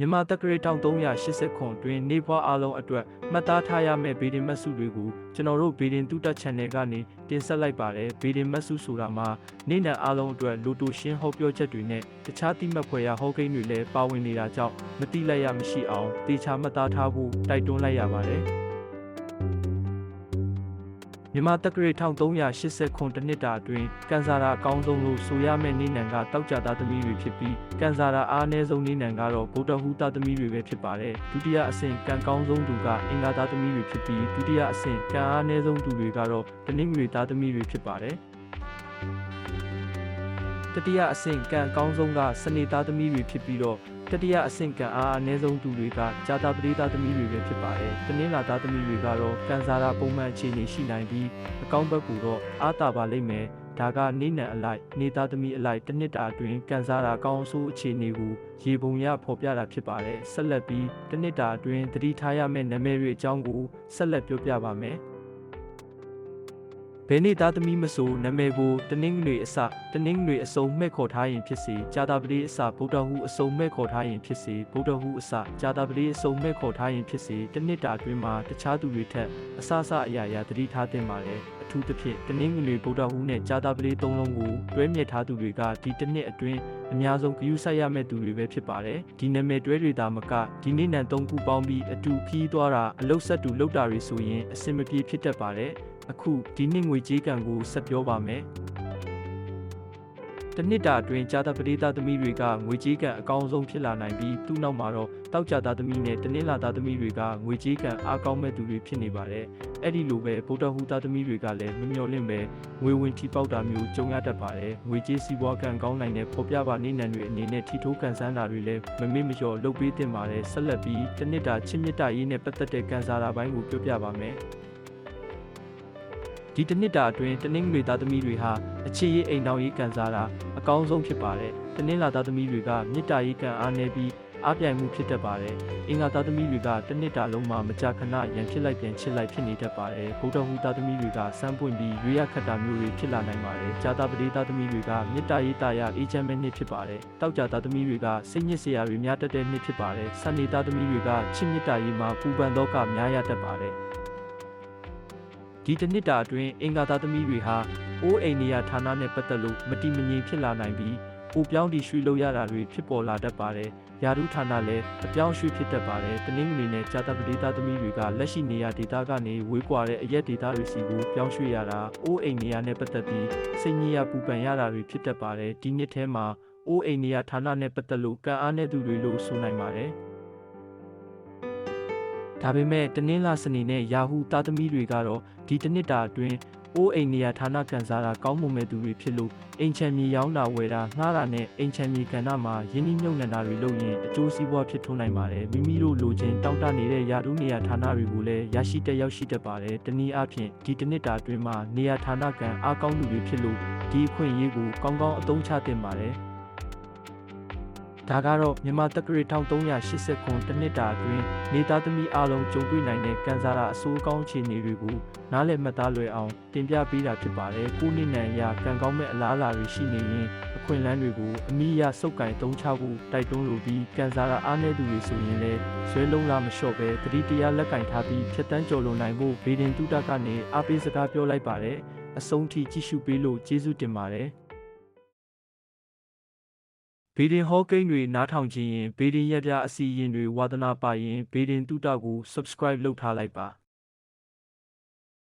မြန်မာတက္ကရာ1380ခွန်တွင်နေဘွားအားလုံးအတွက်မှတ်သားထားရမယ့်ဗီဒီမတ်စုတွေကိုကျွန်တော်တို့ဗီဒီတူတက် channel ကနေတင်ဆက်လိုက်ပါတယ်ဗီဒီမတ်စုဆိုတာမှာနေ့နံအားလုံးအတွက်လိုတိုရှင်းဟောပြောချက်တွေနဲ့တခြားတိမှတ်ဖွယ်ရာဟောကိန်းတွေလည်းပါဝင်နေတာကြောင့်မတိလိုက်ရမရှိအောင်တေချာမှတ်သားထားဖို့တိုက်တွန်းလိုက်ရပါတယ် မြန်မာတက္ကရာ1380ခွန်တစ်နှစ်တာအတွင်းကန်ဆာရာအကောင်းဆုံးလို့ဆိုရမယ့်နေနံကတောက်ကြသားသမီးတွေဖြစ်ပြီးကန်ဆာရာအားအနည်းဆုံးနေနံကတော့ဗုဒ္ဓဟူသားသမီးတွေပဲဖြစ်ပါတယ်ဒုတိယအဆင့်ကန်ကောင်းဆုံးသူကအင်္ဂါသားသမီးတွေဖြစ်ပြီးဒုတိယအဆင့်ကန်အားအနည်းဆုံးသူတွေကတော့တနင်္ဂနွေသားသမီးတွေဖြစ်ပါတယ်တတိယအဆင့်ကံအကောင်းဆုံးကစနေသားသမီးတွေဖြစ်ပြီးတော့ တတိယအဆင့်ကံအားအနည်းဆုံးသူတွေကဂျာတာပရိသားသမီးတွေပဲဖြစ်ပါတယ်။တနင်္လာသားသမီးတွေကတော့ကံစားရာပုံမှန်အခြေအနေရှိနိုင်ပြီးအကောင်းဘက်ကတော့အားတာပါလိမ့်မယ်။ဒါကနေနံအလိုက်နေသားသမီးအလိုက်တစ်နှစ်တာအတွင်းကံစားရာအကောင်းအဆိုးအခြေအနေကိုရေပုံရဖော်ပြတာဖြစ်ပါတယ်။ဆက်လက်ပြီးတစ်နှစ်တာအတွင်းသတိထားရမယ့်နာမည်တွေအကြောင်းကိုဆက်လက်ပြောပြပါမယ်။ ဘယ်နေ့သားသမီးမဆိုနာမည်ကိုတနင်္ဂနွေအစတနင်္ဂနွေအစုံမှဲ့ခေါ်ထားရင်ဖြစ်စေဂျာတာပတိအစဗုဒ္ဓဟူအစုံမှဲ့ခေါ်ထားရင်ဖြစ်စေဗုဒ္ဓဟူအစဂျာတာပတိအစုံမှဲ့ခေါ်ထားရင်ဖြစ်စေတစ်နှစ်တာအတွင်းမှာတခြားသူတွေထက်အစအစအရာရာသတိထားသင့်ပါတယ်အထူးသဖြင့်တနင်္ဂနွေဗုဒ္ဓဟူနဲ့ဂျာတာပတိသုံးလုံးကိုတွဲမြက်ထားသူတွေကဒီတစ်နှစ်အတွင်းအများဆုံးဂရုစိုက်ရမယ့်သူတွေပဲဖြစ်ပါတယ်ဒီနာမည်တွဲတွေသာမကဒီနေ့နံသုံးခုပေါင်းပြီးအတူခီးသွားတာအလုတ်ဆက်တူလောက်တာတွေဆိုရင်အဆင်မပြေဖြစ်တတ်ပါတယ် အခုဒီနှစ်ငွေကြေးကံကိုဆက်ပြောပါမယ်တနှစ်တာအတွင်းကြာသပတိသားသမီးတွေကငွေကြေးကံအကောင်းဆုံးဖြစ်လာနိုင်ပြီးသူ့နောက်မှာတော့တောက်ကြသားသမီးနဲ့တနင်္လာသားသမီးတွေကငွေကြေးကံအားကောင်းမဲ့သူတွေဖြစ်နေပါတယ်။အဲ့ဒီလိုပဲဗုဒ္ဓဟူသားသမီးတွေကလည်းမမျှော်လင့်ပဲငွေဝင်ထိပေါက်တာမျိုးကြုံရတတ်ပါတယ်။ငွေကြေးစီးပွားကံကောင်းနိုင်တဲ့ပေါ်ပြပါနေနံတွေအနေနဲ့ထီထိုးကန်ဆန်းတာတွေလည်းမမေ့မလျော့လုပ်ပေးတင်ပါတယ်။ဆက်လက်ပြီးတနှစ်တာချစ်မြတ်တာရေးနဲ့ပတ်သက်တဲ့ကန်စားတာပိုင်းကိုပြောပြပါမယ်။ ဒီတစ်နှစ်တာအတွင်းတနင်္ဂနွေသားသမီးတွေဟာအခြေရေးအိမ်တော်ရေးကန်စားတာအကောင်းဆုံးဖြစ်ပါတယ်။တနင်္လာသားသမီးတွေကမေတ္တာရေးကံအားနည်းပြီးအားပြိုင်မှုဖြစ်တတ်ပါတယ်။အင်္ဂါသားသမီးတွေကတစ်နှစ်တာလုံးမှာမကြာခဏရန်ဖြစ်လိုက်ပြန်ချစ်လိုက်ဖြစ်နေတတ်ပါတယ်။ဗုဒ္ဓဟူသားသမီးတွေကစမ်းပွင့်ပြီးရွေးရခတ်တာမျိုးတွေဖြစ်လာနိုင်ပါတယ်။ဂျာတာပတိသားသမီးတွေကမေတ္တာရေးတာရအေးချမ်းမဲ့နှစ်ဖြစ်ပါတယ်။တောက်ကြသားသမီးတွေကစိတ်ညစ်စရာတွေများတတ်တဲ့နှစ်ဖြစ်ပါတယ်။ဆန်နေသားသမီးတွေကချစ်မြတ်တာရေးမှာပူပန်တော့ကများရတတ်ပါတယ်။ ဒီတစ်နှစ်တာအတွင်းအင်္ဂါသားသမီးတွေဟာအိုးအိမ်နေရဌာနနဲ့ပတ်သက်လို့မတိမငြိမ်ဖြစ်လာနိုင်ပြီးပိုပြောင်းတည်ရွှေ့လို့ရတာတွေဖြစ်ပေါ်လာတတ်ပါတယ်။ယာရုဌာနလည်းအပြောင်းရွှေ့ဖြစ်တတ်ပါတယ်။တနင်္ဂနွေနဲ့ကြာသပတေးသားသမီးတွေကလက်ရှိနေရဒေတာကနေဝေးကွာတဲ့အရက်ဒေတာတွေစီကိုပြောင်းရွှေ့ရတာအိုးအိမ်နေရနဲ့ပတ်သက်ပြီးစိတ်ညစ်ရပူပန်ရတာတွေဖြစ်တတ်ပါတယ်။ဒီနှစ်ထဲမှာအိုးအိမ်နေရဌာနနဲ့ပတ်သက်လို့ကံအားတဲ့သူတွေလို့ဆိုနိုင်ပါတယ်။ ဒါပေမဲ့တနင်္လာစနေနဲ့ယာဟုသားသမီးတွေကတော့ဒီတစ်နှစ်တာအတွင်းအိုးအိမ်နေရာဌာနကန်စားတာကောင်းမွန်မဲ့သူတွေဖြစ်လို့အိမ်ချမ်းမြေရောင်းတာဝယ်တာငှားတာနဲ့အိမ်ချမ်းမြေကဏ္ဍမှာယင်းနှိမ့်ညွန့်တာတွေလုပ်ရင်အကျိုးစီးပွားဖြစ်ထွန်းနိုင်ပါတယ်မိမိတို့လိုချင်တောင်းတနေတဲ့ယာတုနေရာဌာနတွေကိုလည်းရရှိတက်ရောက်ရှိတတ်ပါတယ်တနည်းအားဖြင့်ဒီတစ်နှစ်တာအတွင်းမှာနေရာဌာနကန်အားကောင်းသူတွေဖြစ်လို့ဒီအခွင့်အရေးကိုကောင်းကောင်းအသုံးချသင့်ပါတယ် ဒါကတော့မြန်မာတက္ကရာ1380ခွန်တစ်နှစ်တာအတွင်းနေသားသမီးအားလုံးကြုံတွေ့နိုင်တဲ့ကန်စားတာအဆိုးကောင်းအခြေအနေတွေကိုနားလည်မှတ်သားလွယ်အောင်တင်ပြပေးတာဖြစ်ပါတယ်။ကိုနှစ်နံရကံကောင်းမဲ့အလားအလာတွေရှိနေရင်အခွင့်အလမ်းတွေကိုအမိရစုပ်ကင်တုံးချဖို့တိုက်တွန်းလိုပြီးကန်စားတာအားနည်းသူတွေဆိုရင်လည်းဆွဲလုံးလာမလျှော့ပဲတတိတရားလက်ကင်ထားပြီးဖြတ်တန်းကျော်လွန်နိုင်ဖို့ဗေဒင်တုတကနေအားပေးစကားပြောလိုက်ပါတယ်။အဆုံးထိကြည့်ရှုပေးလို့ကျေးဇူးတင်ပါတယ်။ ဗေဒင်ဟောကိန်းတွေနားထောင်ခြင်းရင်ဗေဒင်ရက်ပြအစီရင်တွေဝါသနာပါရင်ဗေဒင်တုတကို subscribe လုပ်ထားလိုက်ပါ